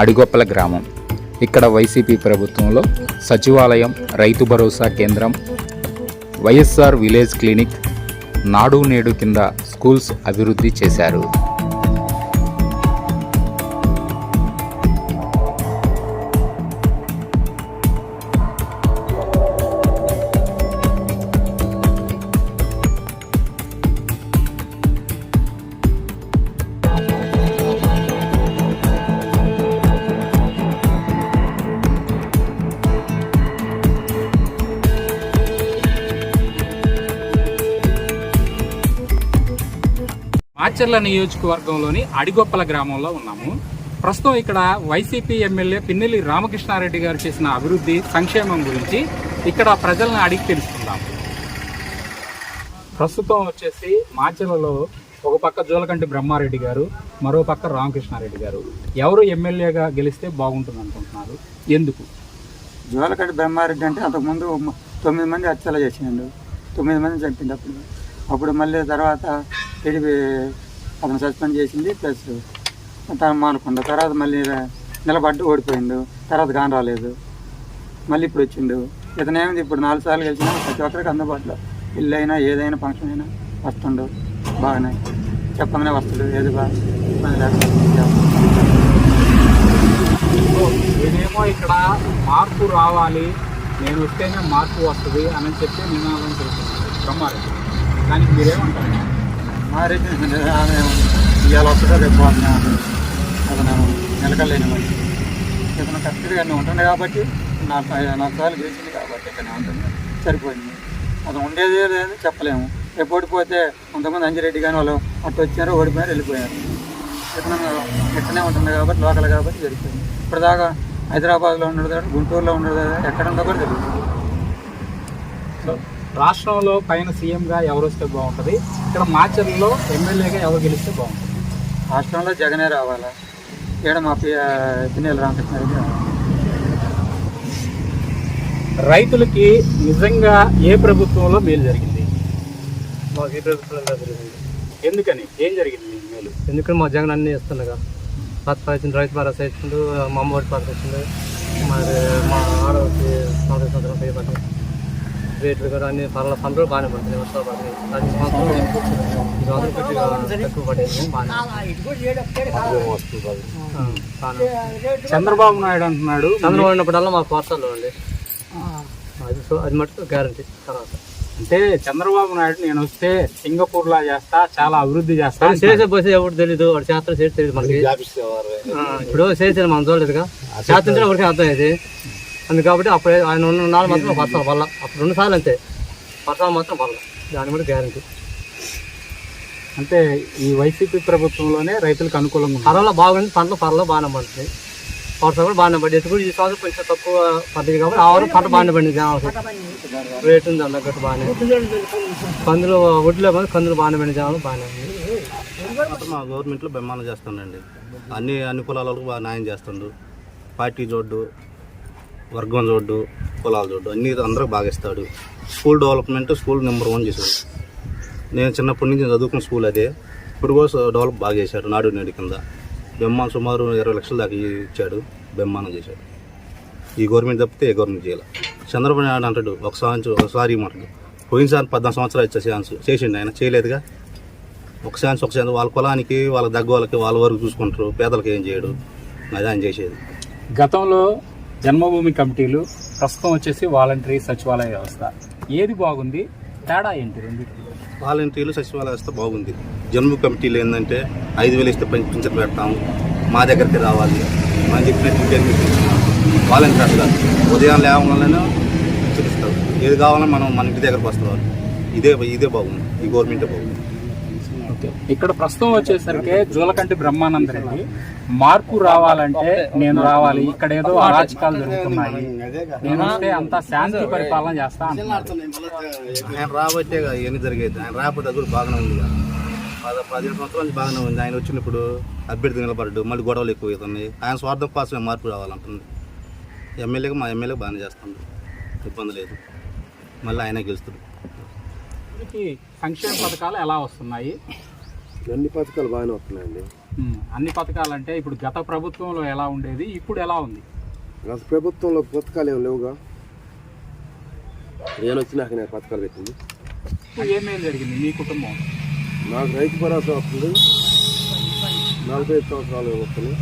అడిగొప్పల గ్రామం. ఇక్కడ వైసీపీ ప్రభుత్వంలో సచివాలయం రైతు భరోసా కేంద్రం వైఎస్ఆర్ విలేజ్ క్లినిక్ నాడు నేడు కింద స్కూల్స్ అభివృద్ధి చేశారు. ఆచర్ల నియోజకవర్గంలోని అడిగొప్పల గ్రామంలో ఉన్నాము. ప్రస్తుతం ఇక్కడ వైసీపీ ఎమ్మెల్యే పిన్నెల్లి రామకృష్ణారెడ్డి గారు చేసిన అభివృద్ధి సంక్షేమం గురించి ఇక్కడ ప్రజలను అడిగి తెలుసుకుందాం. ప్రస్తుతం వచ్చేసి మాచర్లలో ఒక పక్క జోలకంటి బ్రహ్మారెడ్డి గారు మరో పక్క రామకృష్ణారెడ్డి గారు. ఎవరు ఎమ్మెల్యేగా గెలిస్తే బాగుంటుంది అనుకుంటున్నారు? ఎందుకు? జోలకంటి బ్రహ్మారెడ్డి అంటే అంతకుముందు తొమ్మిది మంది హత్యలు చేసిండు. తొమ్మిది మంది చంపిండు అప్పుడు. అప్పుడు మళ్ళీ తర్వాత టీడీపీ అతను సస్పెండ్ చేసింది ప్లస్ తను మానకుండా తర్వాత మళ్ళీ నిలబడ్డు ఓడిపోయిండు తర్వాత కాని రాలేదు. మళ్ళీ ఇప్పుడు వచ్చిండు. ఇతను ఇప్పుడు నాలుగు సార్లు గెలిచినా ప్రతి ఒక్కరికి అందుబాటులో. ఇల్లు అయినా ఏదైనా ఫంక్షన్ అయినా వస్తుండు. బాగానే. చెప్పగానే వస్తాడు. ఏది బాగా ఇబ్బంది లేకుండా నేనేమో ఇక్కడ మార్పు రావాలి. నేను వస్తేనే మార్పు వస్తుంది అని చెప్పి నినాదం చేస్తున్నాను. బ్రహ్మారెడ్డి. దానికి మీరేమంటారు? మరి ఆమె ఇవాళ వస్తుందో రేపు పోతున్నా అతను నిలకలేని మనిషి ఇతను కరెక్ట్గా అన్నీ ఉంటుంది కాబట్టి నాలుగు నాలుగు సార్లు గెలిచింది కాబట్టి ఇక్కడ ఉంటుంది సరిపోయింది అతను ఉండేది లేదని చెప్పలేము రేపు ఓడిపోతే కొంతమంది అంజిరెడ్డి కానీ వాళ్ళు అటు వచ్చారు ఓడిపోయారు వెళ్ళిపోయారు ఇతను ఇక్కడనే ఉంటుంది కాబట్టి లోకల్ కాబట్టి సరిపోయింది ఇప్పటిదాకా హైదరాబాద్లో ఉండదు గుంటూరులో ఉండదు ఎక్కడ ఉందో కూడా తెలియదు సో రాష్ట్రంలో పైన సీఎంగా ఎవరు వస్తే బాగుంటుంది? ఇక్కడ మాచర్లలో ఎమ్మెల్యేగా ఎవరు గెలిస్తే బాగుంటుంది? రాష్ట్రంలో జగనే రావాలా? ఇక్కడ మా పి పిన్నెల రామకృష్ణారెడ్డి. రైతులకి నిజంగా ఏ ప్రభుత్వంలో మేలు జరిగింది? మాకు ఈ ప్రభుత్వంలో జరిగింది? ఎందుకని? ఏం జరిగింది మేలు? ఎందుకంటే మా జగన్ అన్నీ ఇస్తుండగా పథకాలు ఇచ్చిండు రైతు భరోసా ఇచ్చిండు మా అమ్మఒడి పథకం ఇచ్చిండు మరి మా ఆడవాళ్ళకి సంవత్సరం సంవత్సరం రేట్లు కూడా అన్ని పనుల పనులు బాగానే పడుతున్నాయి వర్షాలు పడుతున్నాయి ప్రతి సంవత్సరం ఈ సంవత్సరం కొద్దిగా తక్కువ పడేది బాగానే చంద్రబాబు నాయుడు అంటున్నాడు. చంద్రబాబు ఉన్నప్పుడల్లా మాకు వర్షాలు అండి. అది సో అది మటుకు గ్యారంటీ తర్వాత. అంటే చంద్రబాబు నాయుడు నేను వస్తే సింగపూర్ లా చేస్తా చాలా అభివృద్ధి చేస్తా చేసే పోసే ఎవరు తెలీదు. వాడు చేస్తారు చేసి తెలియదు మనకి. ఇప్పుడు చేసేది మనం చూడలేదుగా చేస్తుంటే ఎవరికి అర్థం అయ్యేది అందు కాబట్టి అప్పుడు ఆయన ఉన్న నాలుగు మాత్రం వర్షాలు వల్ల. అప్పుడు రెండు సార్లు అంతే. వర్షాలు మాత్రం వల్ల. దాని కూడా గ్యారంటీ అంటే ఈ వైసీపీ ప్రభుత్వంలోనే రైతులకు అనుకూలంగా ఉంది. పర్వాలో బాగుంది పంటలు పర్వాలో బాగానే పండుతుంది. వర్షాలు కూడా బాగానే పడింది ఇప్పుడు ఈ సంవత్సరం కొంచెం తక్కువ పడ్డది కాబట్టి ఆ వరకు పంట బాగానే పండింది జనాలకి రేటు ఉంది అందగ్గట్టు బాగానే. కందులు ఒడ్లో కానీ కందులు బాగానే పండింది జనాలు బాగానే ఉంది మా గవర్నమెంట్లో బ్రహ్మాండం చేస్తుండండి. అన్ని అన్ని కులాలకు బాగా న్యాయం చేస్తుండు. పార్టీ జోడ్డు. వర్గం జోడ్డు కులాల జోడ్డు అన్ని అందరూ బాగా ఇస్తాడు school development school number one చేశాడు. నేను చిన్నప్పటి నుంచి చదువుకున్న స్కూల్ అదే. ఇప్పుడు కూడా డెవలప్ బాగా చేశాడు నాడు నేడు కింద. బెమ్మాన్ సుమారు ఇరవై లక్షల దాకా ఇచ్చాడు బెమ్మానం చేశాడు. ఈ గవర్నమెంట్ తప్పితే ఏ గవర్నమెంట్ చేయాలి? చంద్రబాబు నాయుడు అంటాడు ఒకసారి ఒకసారి మాట్లాడు పోయినసారి పద్నాలుగు సంవత్సరాలు ఇచ్చే ఛాన్స్ చేసిండు ఆయన. చేయలేదుగా? ఒక ఛాన్స్ ఒక ఛాన్స్. వాళ్ళ కులానికి వాళ్ళ దగ్గర వాళ్ళకి వాళ్ళ వరకు చూసుకుంటారు. పేదలకు ఏం చేయడు. అది ఆయన చేసేది. గతంలో జన్మభూమి కమిటీలు ప్రస్తుతం వచ్చేసి వాలంటరీ సచివాలయ వ్యవస్థ. ఏది బాగుంది? తేడా ఏంటి రెండింటికి? వాలంటీర్లు సచివాలయ వ్యవస్థ బాగుంది. జన్మ కమిటీలు ఏంటంటే ఐదు వేలు ఇస్తే పెంచి పెడతాము మా దగ్గరికి రావాలి మనం చెప్పినట్టు వాలంటీర్ అట్లా ఉదయం లేవగానే చూపిస్తారు ఏది కావాలన్నా మనం మన ఇంటి దగ్గరకు వస్తారు ఇదే ఇదే బాగుంది. ఈ గవర్నమెంటే బాగుంది. ఇక్కడ ప్రస్తుతం వచ్చేసరికి జూలకంటి బ్రహ్మానంద రెడ్డి. మార్పు రావాలంటే నేను రావాలి. ఇక్కడ ఏదో అరాచకాలు జరుగుతున్నాయి. నేను వస్తే అంతా శాంతి పరిపాలన చేస్తా. ఆయన రాబట్టే ఇవన్నీ జరిగేది. ఆయన అది కూడా బాగానే ఉంది. పద పదిహేను సంవత్సరాల బాగానే ఉంది. ఆయన వచ్చినప్పుడు అభ్యర్థి నిలబడ్డు మళ్ళీ గొడవలు ఎక్కువ అవుతున్నాయి. ఆయన స్వార్థం కోసమే మార్పు రావాలంటుంది. ఎమ్మెల్యేగా మా ఎమ్మెల్యే బాగానే చేస్తుంది ఇబ్బంది లేదు. మళ్ళీ ఆయనే గెలుస్తుంది సంక్షేమ పథకాలు ఎలా వస్తున్నాయి? అన్ని పథకాలు బాగానే వస్తున్నాయండి. అన్ని పథకాలంటే ఇప్పుడు గత ప్రభుత్వంలో ఎలా ఉండేది ఇప్పుడు ఎలా ఉంది? గత ప్రభుత్వంలో పథకాలు ఏమి లేవుగా? నేను వచ్చినాక నేను పథకాలు పెట్టింది. ఇప్పుడు ఏమేం జరిగింది మీ కుటుంబం? నాకు రైతు భరోసా వస్తుంది. నలభై ఐదు సంవత్సరాలు వస్తుంది.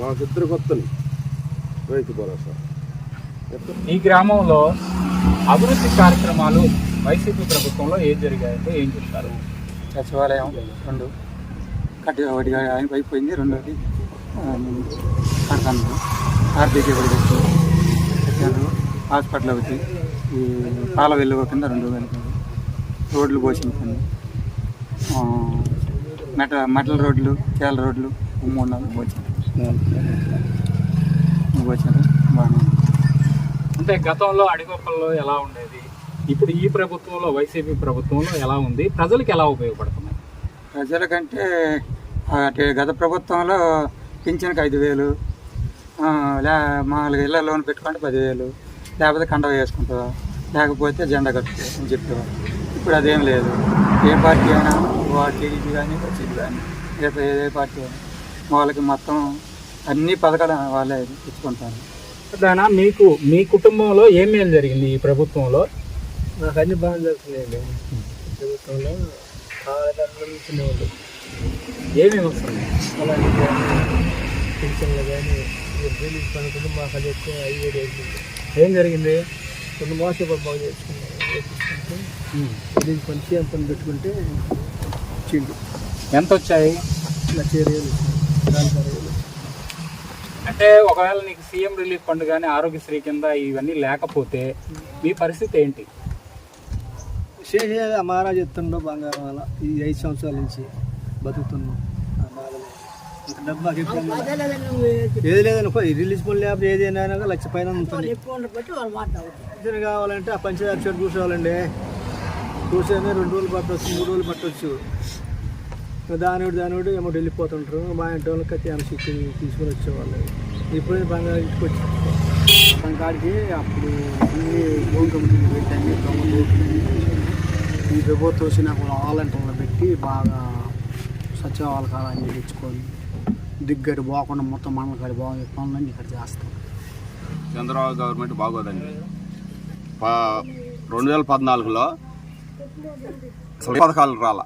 మాకు ఇద్దరికి వస్తుంది రైతు భరోసా? ఈ గ్రామంలో అభివృద్ధి కార్యక్రమాలు వైసీపీ ప్రభుత్వంలో ఏం జరిగాయంటే ఏం చెప్తారు సచివాలయం రెండు. కట్టి ఒకటి ఆయన అయిపోయింది రెండోది కడతాను. ఆర్బీకే ఒకటి పెట్టారు హాస్పిటల్ ఒకటి ఈ పాల వెలుగు కింద రెండు కలిపి రోడ్లు పోసింది మెట మెటల్ రోడ్లు కేల రోడ్లు మూడు నాలుగు పోసింది. పోసారు బాగానే అంటే గతంలో అడిగొప్పల్లో ఎలా ఉండేది? ఇప్పుడు ఈ ప్రభుత్వంలో వైసీపీ ప్రభుత్వంలో ఎలా ఉంది? ప్రజలకు ఎలా ఉపయోగపడుతున్నాయి? ప్రజలకంటే అటు గత ప్రభుత్వంలో పింఛన్కి ఐదు వేలు లే మామూలుగా ఇళ్ళ లోన్ పెట్టుకుంటే పదివేలు లేకపోతే కండ వేసుకుంటావా లేకపోతే జెండా కట్టుకో అని చెప్పేవారు ఇప్పుడు అదేం లేదు. ఏ పార్టీ అయినా టీడీపీ కానీ వైసీపీ కానీ ఏ ఏ పార్టీ అయినా వాళ్ళకి మొత్తం అన్ని పథకాలు వాళ్ళే ఇచ్చుకుంటారు. దానా మీకు మీ కుటుంబంలో ఏం మేలు జరిగింది ఈ ప్రభుత్వంలో? నాకు అన్ని బాగా జరుగుతున్నాయండి ప్రభుత్వంలో వాళ్ళు. ఏమేమి వస్తుంది అలాగే పింఛన్లు కానీ రిలీజ్ పనుకుంటే మాకు అది ఎక్కువ ఐదు వేలు ఏం జరిగింది? కొన్ని మోస బాగా చేసుకున్నాం రిలీజ్ పని సీఎం పని పెట్టుకుంటే ఇచ్చిండు ఎంత వచ్చాయి? లక్ష ఇరవై వేలు. అంటే ఒకవేళ నీకు సీఎం రిలీఫ్ ఫండ్ కానీ ఆరోగ్యశ్రీ కింద ఇవన్నీ లేకపోతే మీ పరిస్థితి ఏంటి? చేసేది మహారాజు ఎత్తుండో బంగారం అలా ఈ ఐదు సంవత్సరాల నుంచి బతుకుతున్నాం డబ్బు మాకు ఎప్పుడు ఉండదు. ఏది లేదనుకో ఈ రిలీజ్ పని లేకపోతే ఏదైనా అయినా లక్ష పైన ఉంటుంది. పింఛన్ కావాలంటే ఆ పంచదార చెట్టు కూర్చోవాలండి. కూర్చొని రెండు రోజులు పట్టవచ్చు మూడు రోజులు పట్టవచ్చు దానివాడు దానివాడు ఏమో వెళ్ళిపోతుంటారు. మా ఇంటి వాళ్ళకి కత్తి అనశక్తి తీసుకొని వచ్చేవాళ్ళు. ఇప్పుడు బంగారు ఇంటికి వచ్చి కాడికి అప్పుడు అన్ని లోన్ కంపెనీలు పెట్టండి దొంగలు ఈ ప్రభుత్వం వచ్చినాక వాలంటీర్లు పెట్టి బాగా సచివాలయ కాలాన్ని తెచ్చుకొని దిగ్గడి పోకుండా మొత్తం మండల కాడి బాగా పనులన్నీ ఇక్కడ చేస్తాం. చంద్రబాబు గవర్నమెంట్ బాగోదండి. ప- రెండు వేల పద్నాలుగులో అసలు పథకాలు రాల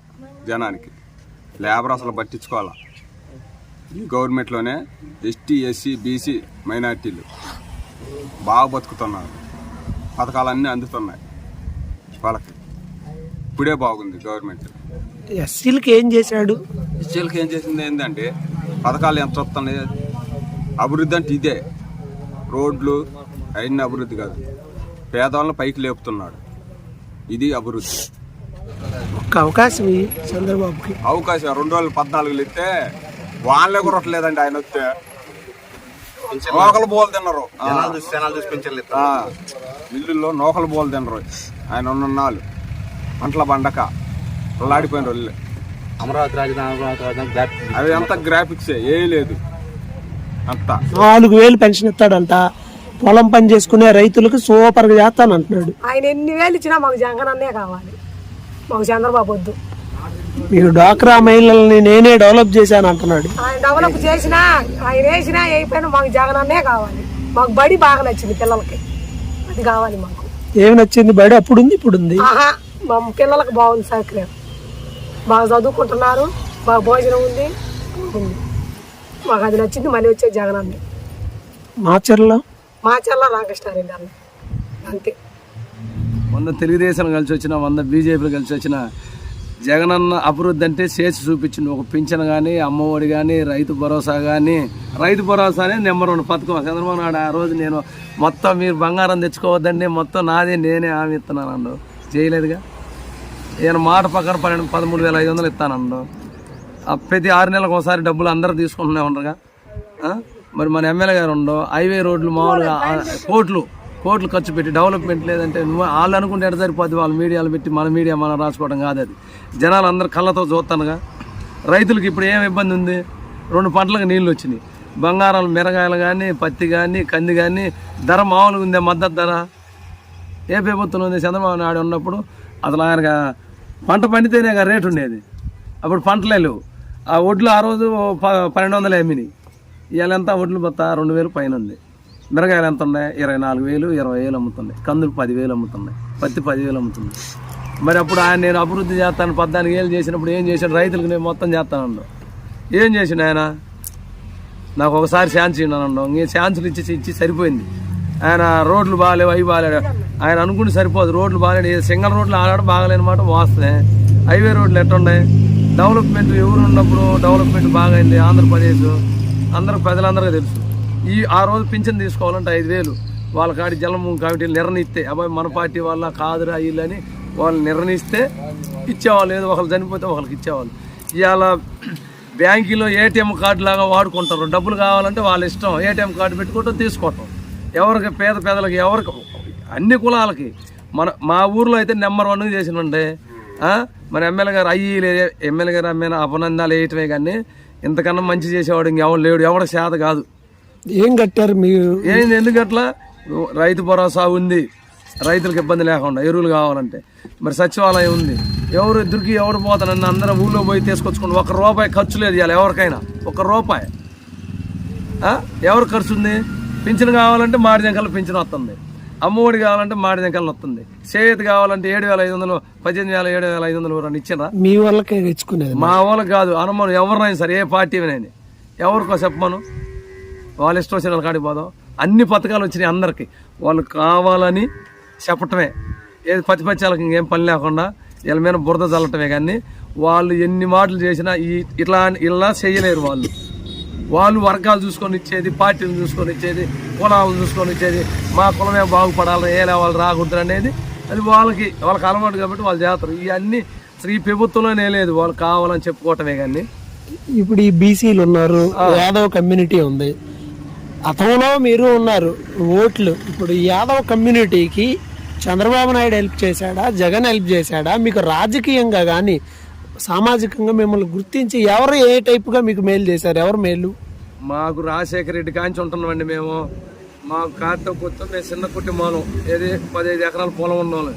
జనానికి. లేబర్ అసలు పట్టించుకోవాలా. ఈ గవర్నమెంట్లోనే ఎస్టీ ఎస్సీ బీసీ మైనార్టీలు బాగా బతుకుతున్నారు. పథకాలన్నీ అందుతున్నాయి వాళ్ళకి. ఇప్పుడే బాగుంది గవర్నమెంట్. ఎస్సీలకి ఏం చేశాడు? ఎస్సీలకి ఏం చేసింది ఏంటంటే పథకాలు ఎంత వస్తున్నాయి? అభివృద్ధి అంటే ఇదే. రోడ్లు అవన్నీ అభివృద్ధి కాదు. పేదవాళ్ళని పైకి లేపుతున్నాడు. ఇది అభివృద్ధి. ఒక్క అవకాశం చంద్రబాబుకి. అవకాశం రెండు వేల పద్నాలుగులో ఇస్తే వాళ్ళే కురట్లేదండి ఆయన వస్తే. నోకలు బోలు తిన్నారు. మిల్లుల్లో నోకలు బోలు తినరు ఆయన ఉన్న నాళ్ళు పంటల బండక అల్లాడిపోయిన రోజులే. అమరావతి రాజధాని అవి అంతా గ్రాఫిక్సే ఏ లేదు. అంతా. నాలుగు వేలు పెన్షన్ ఇస్తాడంట. పొలం పని చేసుకునే రైతులకు సూపర్గా చేస్తానంటున్నాడు ఆయన ఎన్ని వేలు ఇచ్చినా మాకు జగన్ అన్నే కావాలి. మాకు చంద్రబాబు వద్దు. మీరు డాక్రా మహిళల్ని నేనే డెవలప్ చేశాను అంటున్నాడు. ఆయన డెవలప్ చేసినా ఆయన వేసినా అయిపోయినా మాకు జగన్ అన్నే కావాలి. మాకు బడి బాగా నచ్చింది పిల్లలకి. అది కావాలి మాకు. ఏమి నచ్చింది? బయట అప్పుడు ఉంది ఇప్పుడు ఉంది ఆహా. మా పిల్లలకు బాగుంది సౌకర్యం. బాగా చదువుకుంటున్నారు బాగా భోజనం ఉంది. ఉంది మాకు అది నచ్చింది మళ్ళీ వచ్చే జగన్ అన్నే మాచర్లో మా చెల్ల రామకృష్ణారెడ్డి అన్న. అంతే. వంద తెలుగుదేశం కలిసి వచ్చిన వంద బీజేపీలు కలిసి వచ్చిన జగనన్న అభివృద్ధి అంటే చేసి చూపించింది. ఒక పింఛన్ కానీ అమ్మఒడి కానీ రైతు భరోసా కానీ రైతు భరోసా అనేది నెంబర్ వన్ పథకం. చంద్రబాబు నాయుడు ఆ రోజు నేను మొత్తం మీరు బంగారం తెచ్చుకోవద్దండి మొత్తం నాదే నేనే హామీ ఇస్తున్నాను చేయలేదుగా? నేను మాట ప్రకారం పన్నెండు పదమూడు వేల ఐదు వందలు ఇస్తానండు ప్రతి ఆరు నెలలకు ఒకసారి డబ్బులు అందరూ తీసుకుంటూనే ఉండగా మరి మన ఎమ్మెల్యే గారు ఉండవు హైవే రోడ్లు మామూలుగా కోట్లు కోట్లు ఖర్చు పెట్టి డెవలప్మెంట్ లేదంటే నువ్వు వాళ్ళు అనుకుంటే ఎడ సరిపోద్ది? వాళ్ళ మీడియాలు పెట్టి మన మీడియా మనం రాసుకోవడం కాదు అది. జనాలు అందరు కళ్ళతో చూస్తానుగా. రైతులకు ఇప్పుడు ఏం ఇబ్బంది ఉంది? రెండు పంటలకు నీళ్ళు వచ్చినాయి. బంగారాలు మిరగాయలు కానీ పత్తి కానీ కంది కానీ ధర మామూలుగా ఉందే మద్దతు ధర. ఏ ప్రభుత్వం ఉంది? చంద్రబాబు నాయుడు ఉన్నప్పుడు అసలు ఆయనగా పంట పండితేనే రేటు ఉండేది. అప్పుడు పంటలే లేవు. ఆ వడ్లు ఆ రోజు ప- పన్నెండు వందలు అమ్మినాయి. ఇవాళ ఎంత? వడ్లు బత్త రెండు వేలు పైన ఉంది. మిరగాయలు ఎంత ఉన్నాయి? ఇరవై నాలుగు వేలు ఇరవై వేలు అమ్ముతున్నాయి. కందులు పదివేలు అమ్ముతున్నాయి. పత్తి పదివేలు అమ్ముతుంది మరి అప్పుడు ఆయన నేను అభివృద్ధి చేస్తాను పద్నాలుగు ఏళ్ళు చేసినప్పుడు ఏం చేశాడు? రైతులకు నేను మొత్తం చేస్తానన్నాడు ఏం చేసిన ఆయన? నాకు ఒకసారి ఛాన్స్ ఇవ్వను ఇంకే ఛాన్సులు ఇచ్చి ఇచ్చి సరిపోయింది. ఆయన రోడ్లు బాగాలేవు అవి బాగాలేడు ఆయన అనుకుంటే సరిపోదు. రోడ్లు బాగాలేడు సింగల్ రోడ్లు ఆడాడు బాగాలేని మాట వాస్తవే. హైవే రోడ్లు ఎట్టున్నాయి డెవలప్మెంట్ ఎవరు ఉన్నప్పుడు డెవలప్మెంట్ బాగైంది ఆంధ్రప్రదేశ్? అందరూ ప్రజలందరికీ తెలుసు. ఈ ఆ రోజు పింఛన్ తీసుకోవాలంటే ఐదు వేలు. వాళ్ళ కాడి జలం కమిటీలు నిర్ణయిస్తే అబ్బాయి మన పార్టీ వల్ల కాదురా వీళ్ళని వాళ్ళు నిర్ణయిస్తే ఇచ్చేవాళ్ళు ఏదో ఒకళ్ళు చనిపోతే ఒకరికి ఇచ్చేవాళ్ళు. ఇవాళ బ్యాంకులో ఏటీఎం కార్డు లాగా వాడుకుంటారు. డబ్బులు కావాలంటే వాళ్ళ ఇష్టం. ఏటీఎం కార్డు పెట్టుకోవటం తీసుకోవటం. ఎవరికి పేద పేదలకి ఎవరికి అన్ని కులాలకి. మన మా ఊర్లో అయితే నెంబర్ వన్ చేసినండి మన ఎమ్మెల్యే గారు అయ్యి ఎమ్మెల్యే గారు అమ్మిన అభినందనాలు వేయటమే కానీ ఇంతకన్నా మంచి చేసేవాడు ఇంకెవడు లేడు ఎవడ చేత కాదు. ఏం కట్టారు మీరు? ఏంది ఎందుకు అట్లా రైతు భరోసా ఉంది. రైతులకు ఇబ్బంది లేకుండా ఎరువులు కావాలంటే. మరి సచివాలయం ఉంది. ఎవరు ఎదురుకి ఎవరు పోతానని అందరం ఊళ్ళో పోయి తీసుకొచ్చుకోండి ఒక రూపాయి ఖర్చు లేదు ఇవాళ ఎవరికైనా. ఒక రూపాయి? ఎవరు ఖర్చు ఉంది? పింఛన్ కావాలంటే మాడి జంకలు పింఛన్ వస్తుంది. అమ్మఒడి కావాలంటే మాడి జంకలు వస్తుంది. చేతి కావాలంటే ఏడు వేల ఐదు వందలు పద్దెనిమిది వేల ఏడు వేల ఐదు వందలు ఇచ్చిండ్రా మీ వాళ్ళకే తెచ్చుకునేది మా వాళ్ళకి కాదు అనుమానం ఎవరినైనా సరే ఏ పార్టీ అయినా. ఎవరికో చెప్పమను. వాళ్ళ ఇష్టం వచ్చిన వాళ్ళ కాడికి పోదాం. అన్ని పథకాలు వచ్చినాయి అందరికి. వాళ్ళు కావాలని చెప్పటమే. ఏది పచ్చి పచ్చాలకు ఇంకేం పని లేకుండా వీళ్ళ మీద బురద చల్లటమే కానీ వాళ్ళు ఎన్ని మాటలు చేసినా ఈ ఇట్లా ఇలా చేయలేరు వాళ్ళు. వాళ్ళు వర్గాలు చూసుకొని ఇచ్చేది పార్టీలు చూసుకొని ఇచ్చేది కులాలను చూసుకొని ఇచ్చేది మా కులమే బాగుపడాలి ఏ వాళ్ళు రాకూడదు అనేది అది వాళ్ళకి వాళ్ళకి అలవాటు కాబట్టి వాళ్ళు చేస్తారు. ఇవన్నీ ఈ ప్రభుత్వంలోనే లేదు వాళ్ళు కావాలని చెప్పుకోవటమే కానీ. ఇప్పుడు ఈ బీసీలు ఉన్నారు యాదవ్ కమ్యూనిటీ ఉంది. అతనిలో మీరు ఉన్నారు ఓట్లు. ఇప్పుడు యాదవ్ కమ్యూనిటీకి చంద్రబాబు నాయుడు హెల్ప్ చేశాడా జగన్ హెల్ప్ చేశాడా? మీకు రాజకీయంగా కానీ సామాజికంగా మిమ్మల్ని గుర్తించి ఎవరు ఏ టైపుగా మీకు మేలు చేశారు? ఎవరు మేలు మాకు రాజశేఖర రెడ్డి కాంచి ఉంటున్నామండి మేము. మాకు కాతో కొత్త మేము చిన్న కుటుంబం ఏది పదిహేను ఎకరాల పొలం ఉన్నోళ్ళం.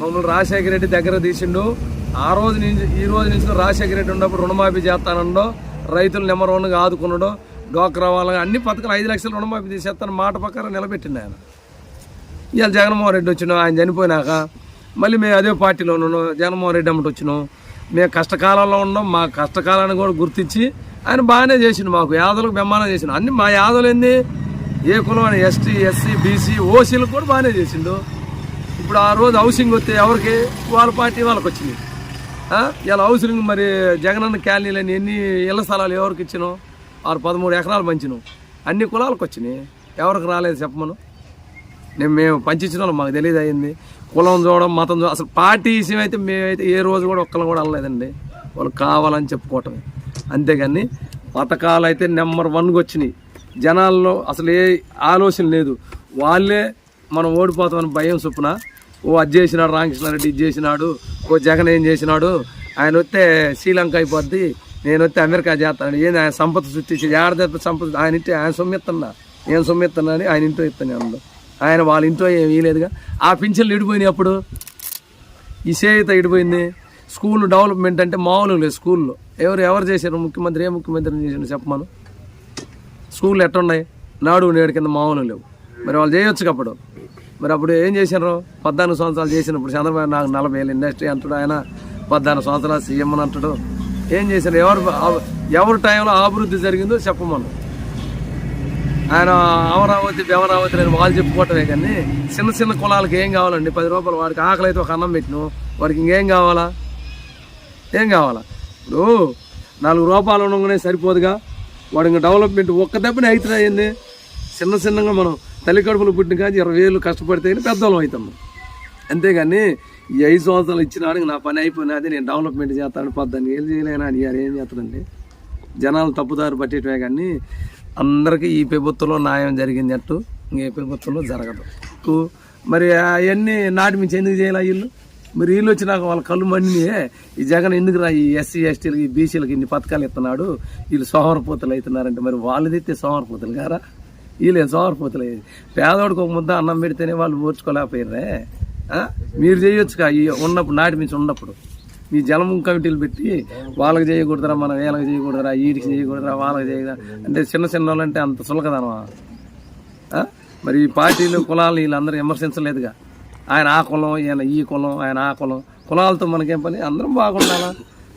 మమ్మల్ని రాజశేఖర రెడ్డి దగ్గర తీసిండు. ఆ రోజు నుంచి ఈ రోజు నుంచి రాజశేఖర రెడ్డి ఉన్నప్పుడు రుణమాఫీ చేస్తానండో రైతులు నెంబర్ వన్గా ఆదుకున్నాడు. డోక్రా వాళ్ళ అన్ని పథకాలు ఐదు లక్షలు రుణమాఫీ తీసేస్తాను మాట ప్రకారం నిలబెట్టిండు ఆయన. ఇవాళ జగన్మోహన్ రెడ్డి వచ్చినాం. ఆయన చనిపోయినాక మళ్ళీ మేము అదే పార్టీలో ఉన్నాం జగన్మోహన్ రెడ్డి అమ్మటి వచ్చినాం. మేము కష్టకాలంలో ఉన్నాం మా కష్టకాలాన్ని కూడా గుర్తించి ఆయన బాగానే చేసిండు మాకు యాదవులకు బెమ్మానం చేసిండు. అన్ని మా యాదవులు ఏంది ఏ కులం అని ఎస్టీ ఎస్సీ బీసీ ఓసీలకు కూడా బాగానే చేసిండు. ఇప్పుడు ఆ రోజు హౌసింగ్ వస్తే ఎవరికి? వాళ్ళ పార్టీ వాళ్ళకి వచ్చింది. ఇలా హౌసింగ్ మరి జగనన్న క్యాలనీలని ఎన్ని ఇళ్ళ స్థలాలు ఎవరికి ఇచ్చినాం? ఆరు పదమూడు ఎకరాలు పంచినాం. అన్ని కులాలకు వచ్చినాయి. ఎవరికి రాలేదు చెప్పమను? నేను మేము పంచించిన వాళ్ళం మాకు తెలియదు అయింది. కులం చూడడం మతం చూడడం అసలు పార్టీ విషయం అయితే మేమైతే ఏ రోజు కూడా ఒక్కరు కూడా అనలేదండి. వాళ్ళు కావాలని చెప్పుకోవటమే. అంతేగాని పథకాలు అయితే నెంబర్ వన్గా వచ్చినాయి. జనాల్లో అసలు ఏ ఆలోచన లేదు. వాళ్ళే మనం ఓడిపోతామని భయం చొప్పున ఓ అది చేసినాడు రామకృష్ణారెడ్డి ఇది చేసినాడు ఓ జగన్ ఏం చేసినాడు ఆయన వస్తే శ్రీలంక అయిపోద్ది నేను వస్తే అమెరికా చేస్తాను ఏంది ఆయన సంపద సృష్టించి ఏడాది సంపద ఆయన ఇంటి ఆయన సొమ్మెత్తన్నా నేను సొమ్మెత్తన్నా అని ఆయన ఇంట్లో ఇస్తాను అందులో ఆయన వాళ్ళ ఇంట్లో ఏం ఇయలేదుగా ఆ పింఛన్లు ఇడిపోయినాయి అప్పుడు. ఈ ఇడిపోయింది. స్కూల్ డెవలప్మెంట్ అంటే మామూలు లేదు స్కూల్లో. ఎవరు ఎవరు చేశారు? ముఖ్యమంత్రి ఏ ముఖ్యమంత్రి చేశారు చెప్పమను? స్కూల్ ఎట్టున్నాయి నాడు నేడు కింద మామూలు లేవు. మరి వాళ్ళు చేయొచ్చు అప్పుడు. మరి అప్పుడు ఏం చేశారు? పద్నాలుగు సంవత్సరాలు చేసినప్పుడు చంద్రబాబు నాకు నలభై ఏళ్ళు ఇండస్ట్రీ అంటాడు. ఆయన పద్నాలుగు సంవత్సరాలు సీఎం అని అంటాడు. ఏం చేశారు? ఎవరు ఎవరి టైంలో అభివృద్ధి జరిగిందో చెప్పమను. ఆయన అమరావతి బెమరావతి అని వాళ్ళు చెప్పుకోవటమే కానీ చిన్న చిన్న కులాలకు ఏం కావాలండి? పది రూపాయలు వాడికి ఆకలి అయితే ఒక అన్నం పెట్టిను. వాడికి ఇంకేం కావాలా? ఏం కావాలా? ఇప్పుడు నాలుగు రూపాయలు ఉండగానే సరిపోదుగా. వాడు ఇంకా డెవలప్మెంట్ ఒక్క దెబ్బనే అవుతున్నాయండి చిన్న చిన్నగా మనం తల్లి కడుపులు పుట్టిన కానీ ఇరవై వేలు కష్టపడితే పెద్దవాళ్ళం అవుతాం. అంతేగాని ఈ ఐదు సంవత్సరాలు ఇచ్చినాడు నా పని అయిపోయినది నేను డెవలప్మెంట్ చేస్తాను పద్దెనిమిది ఏళ్ళు చేయలేనా? అని ఏం చేస్తానండి జనాలు తప్పుదారు పట్టేటమే కానీ అందరికీ ఈ ప్రభుత్వంలో న్యాయం జరిగింది అట్టు ఇంకే ప్రభుత్వంలో జరగదు. మరి అవన్నీ నాటి మించి ఎందుకు చేయాలి వీళ్ళు? మరి వీళ్ళు వచ్చినాక వాళ్ళ కళ్ళు మండినే ఈ జగన్ ఎందుకు రా ఈ ఎస్సీ ఎస్టీలకి ఈ బీసీలకి ఇన్ని పథకాలు ఇస్తున్నాడు? వీళ్ళు సోమరపోతలు అవుతున్నారంటే మరి వాళ్ళు తెస్తే సోమరపోతులు కారా? వీళ్ళేం సోమరపోతులు పేదోడికి ఒక ముద్ద అన్నం పెడితేనే వాళ్ళు ఓర్చుకోలేకపోయినరే మీరు చేయొచ్చుగా ఈ ఉన్నప్పుడు నాటి మించి ఉన్నప్పుడు. ఈ జలం కమిటీలు పెట్టి వాళ్ళకి చేయకూడదురా మనం వీళ్ళకి చేయకూడదురా వీడికి చేయకూడదురా వాళ్ళకి చేయకూడదు అంటే చిన్న చిన్న వాళ్ళంటే అంత సులకదనమా మరి ఈ పార్టీలు కులాలు వీళ్ళందరూ విమర్శించలేదుగా ఆయన ఆ కులం ఈయన ఈ కులం ఆయన ఆ కులం. కులాలతో మనకేం పని? అందరం బాగుండాలా?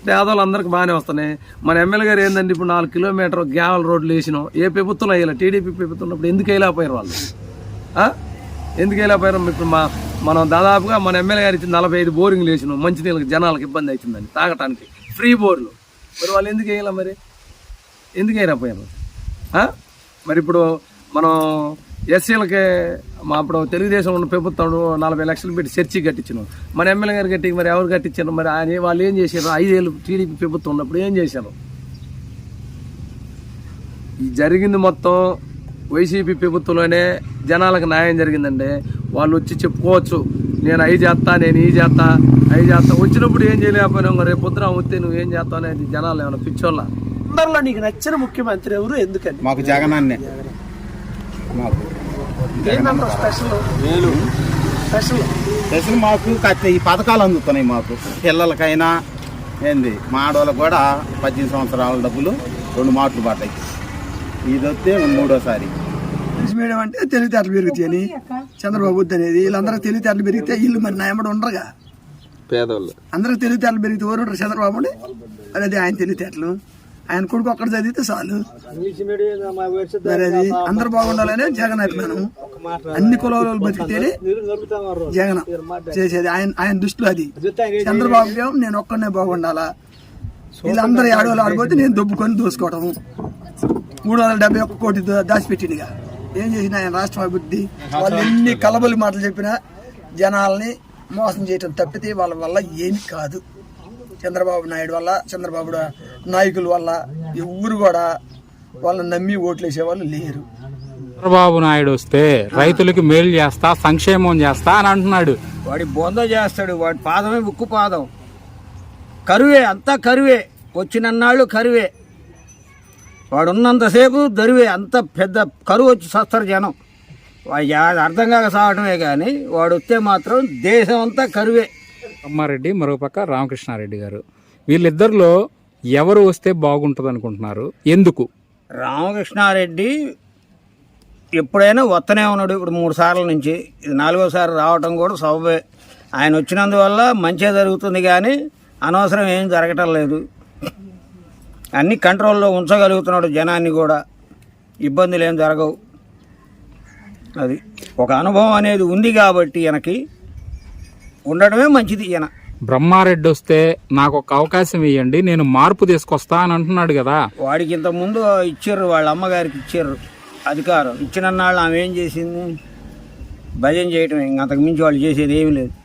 పేదవాళ్ళు అందరికి బాగానే వస్తున్నాయి. మన ఎమ్మెల్యే గారు ఏంటంటే ఇప్పుడు నాలుగు కిలోమీటర్ గ్యావల్ రోడ్లు వేసినాం. ఏ ప్రభుత్వం వేయాలి? టీడీపీ ప్రభుత్వం ఉన్నప్పుడు ఎందుకు వేయలేకపోయారు వాళ్ళు? ఎందుకు వేయలేకపోయారు? ఇప్పుడు మా మనం దాదాపుగా మన ఎమ్మెల్యే గారు ఇచ్చిన నలభై ఐదు బోరింగ్లు వేసినాం మంచినీళ్ళకి జనాలకు ఇబ్బంది అవుతుందని తాగటానికి. ఫ్రీ బోర్లు. మరి వాళ్ళు ఎందుకు వేయాల మరి? ఎందుకు వేయరా పోయారు? మరి ఇప్పుడు మనం ఎస్సీలకి మా అప్పుడు తెలుగుదేశం ఉన్న ప్రభుత్వం నలభై లక్షలు పెట్టి చర్చి కట్టించినాం. మన ఎమ్మెల్యే గారు కట్టి మరి ఎవరు కట్టించారు? మరి ఆయన వాళ్ళు ఏం చేశారు? ఐదేళ్ళు టీడీపీ ప్రభుత్వం ఉన్నప్పుడు ఏం చేశారు? ఈ జరిగింది మొత్తం వైసీపీ ప్రభుత్వంలోనే జనాలకు న్యాయం జరిగిందండి. వాళ్ళు వచ్చి చెప్పుకోవచ్చు నేను అవి చేస్తా నేను ఈ చేస్తా అవి చేస్తా వచ్చినప్పుడు ఏం చేయలేకపోయినా రేపు పొద్దున వస్తే నువ్వు ఏం చేస్తావు అనేది జనాలు ఏమైనా పిచ్చోళ్ళ? అందరిలో నీకు నచ్చిన ముఖ్యమంత్రి ఎవరు? ఎందుకని? మాకు జగనాన్నే. మాకు ఏంటంటే స్పెషల్? స్పెషల్? స్పెషల్ మాకు ఈ పథకాలు అందుతున్నాయి మాకు. పిల్లలకైనా ఏంది? మా ఆడవాళ్ళకి కూడా పద్దెనిమిది సంవత్సరాల డబ్బులు రెండు మాటలు పడ్డాయి. ఇది వస్తే మూడోసారి. ఇంగ్లీష్ మీడియం అంటే తెలివితేటలు పెరుగుతాయని చంద్రబాబు అనేది. వీళ్ళందరూ తెలివితేటలు పెరిగితే వీళ్ళు మరి నాయమడు ఉండరుగా. పేదోళ్ళు. అందరికి తెలివితేటలు పెరిగితే ఎవరు ఉండరు? చంద్రబాబు మరి అది ఆయన తెలివితేటలు. ఆయన కొడుకు ఒక్కడ చదివితే చాలు. మరి అది అందరు బాగుండాలనే జగన్ అభిమానం. అన్ని కులాల బతికితేనే జగన్ చేసేది. ఆయన ఆయన దృష్టిలో అది. చంద్రబాబు నేను ఒక్కడనే బాగుండాలా? వీళ్ళందరూ ఆడవాళ్ళు ఆడిపోతే నేను దొబ్బుకొని దోసుకోవటం. మూడు వందల డెబ్బై ఒక్క కోటి దాచిపెట్టిందిగా ఏం చేసిన ఆయన రాష్ట్ర అభివృద్ధి వాళ్ళు ఎన్ని కలబలి మాటలు చెప్పినా జనాల్ని మోసం చేయటం తప్పితే వాళ్ళ వల్ల ఏమి కాదు. చంద్రబాబు నాయుడు వల్ల చంద్రబాబు నాయకుల వల్ల ఎవరు కూడా వాళ్ళని నమ్మి ఓట్లు వేసేవాళ్ళు లేరు. చంద్రబాబు నాయుడు వస్తే రైతులకి మేలు చేస్తా సంక్షేమం చేస్తా అని అంటున్నాడు. వాడి బొంద చేస్తాడు వాడి పాదమే ఉక్కు పాదం. కరువే అంతా కరువే. వచ్చినన్నాళ్ళు కరువే. వాడు ఉన్నంతసేపు దరువే అంత పెద్ద కరువు వచ్చి సస్తారు జనం. యా- అర్థం కాక సాగటమే కానీ వాడు వస్తే మాత్రం దేశం అంతా కరువే. అమ్మారెడ్డి మరోపక్క రామకృష్ణారెడ్డి గారు. వీళ్ళిద్దరిలో ఎవరు వస్తే బాగుంటుంది అనుకుంటున్నారు ఎందుకు? రామకృష్ణారెడ్డి ఎప్పుడైనా వస్తనే ఉన్నాడు ఇప్పుడు మూడు సార్ల నుంచి. ఇది నాలుగోసారి రావటం కూడా సబబే. ఆయన వచ్చినందువల్ల మంచిగా జరుగుతుంది కానీ అనవసరం ఏం జరగటం లేదు. అన్ని కంట్రోల్లో ఉంచగలుగుతున్నాడు జనాన్ని కూడా. ఇబ్బందులు ఏం జరగవు. అది ఒక అనుభవం అనేది ఉంది కాబట్టి ఈయనకి ఉండడమే మంచిది ఈయన. బ్రహ్మారెడ్డి వస్తే నాకు ఒక అవకాశం ఇవ్వండి నేను మార్పు తీసుకొస్తా అని అంటున్నాడు కదా. వాడికి ఇంత ముందు ఇచ్చారు వాళ్ళ అమ్మగారికి ఇచ్చారు అధికారం. ఇచ్చిన నాళ్ళు ఆమె ఏం చేసింది? భజన చేయటం ఇంక అంతకు మించి వాళ్ళు చేసేది ఏమీ లేదు.